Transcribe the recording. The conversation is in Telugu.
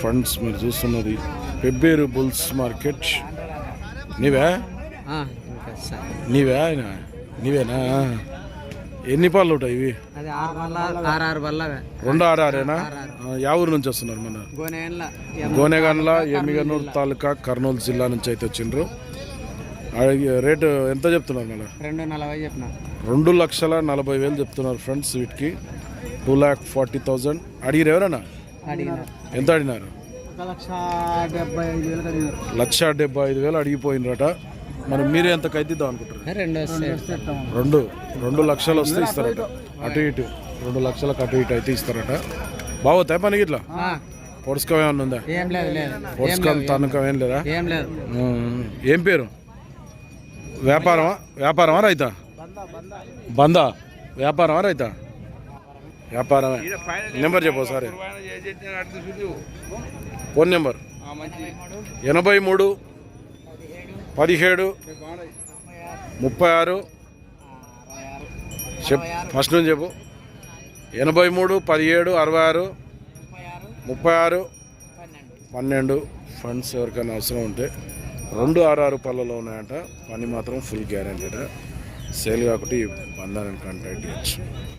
ఫండ్స్ మీరు చూస్తున్నది పెబ్బేరు బుల్స్ మార్కెట్ నీవే? నీవే ఆయన? నీవేనా? ఎన్ని పళ్ళు ఉంటాయి ఇవి? రెండు ఆరారేనా ఆ, యా ఊరు నుంచి వస్తున్నారు మన? గోనేళ్ళ గోనెగండ్ల ఎమ్మిగనూరు తాలూకా కర్నూలు జిల్లా నుంచి అయితే వచ్చిండ్రు. రేటు ఎంత చెప్తున్నారు మళ్ళీ? రెండు నలభై రెండు లక్షల నలభై వేలు చెప్తున్నారు ఫ్రెండ్స్ వీటికి. Two lakh forty thousand. అడిగిరు అడిగిన ఎంత అడిగినారు లక్ష డెబ్బై ఐదు వేలు అడిగిపోయినరట. మరి మీరు ఎంత కైద్దిద్దాం అనుకుంటారు రెండు రెండు లక్షలు వస్తే ఇస్తారట. అటు ఇటు రెండు లక్షలకు అటు ఇటు అయితే ఇస్తారట. బాగోతాయి పనికి ఇట్లా పొడుచుకం ఏమన్నా ఉందా? ఏం లేదు లేదు. పొడుచుకం తనకం ఏం లేదా. ఏం లేదు? ఉమ్, ఏం పేరు? వ్యాపారమా? వ్యాపారమా రైతా? బందా. వ్యాపారమా రైతా? వ్యాపారమే. నెంబర్ చెప్పు ఒకసారి. Phone number. ఎనభై మూడు పదిహేడు ముప్పై ఆరు. చెప్ ఫస్ట్ నుంచి చెప్పు. ఎనభై మూడు పదిహేడు అరవై ఆరు ముప్పై ఆరు పన్నెండు. ఫండ్స్ ఎవరికైనా అవసరం ఉంటే రెండు ఆరు ఆరు పళ్ళలో ఉన్నాయంట. పని మాత్రం ఫుల్ గ్యారంటీ సేల్ కాకుండా ఈ బంధాన్ని కాంటాక్ట్ చేయొచ్చు.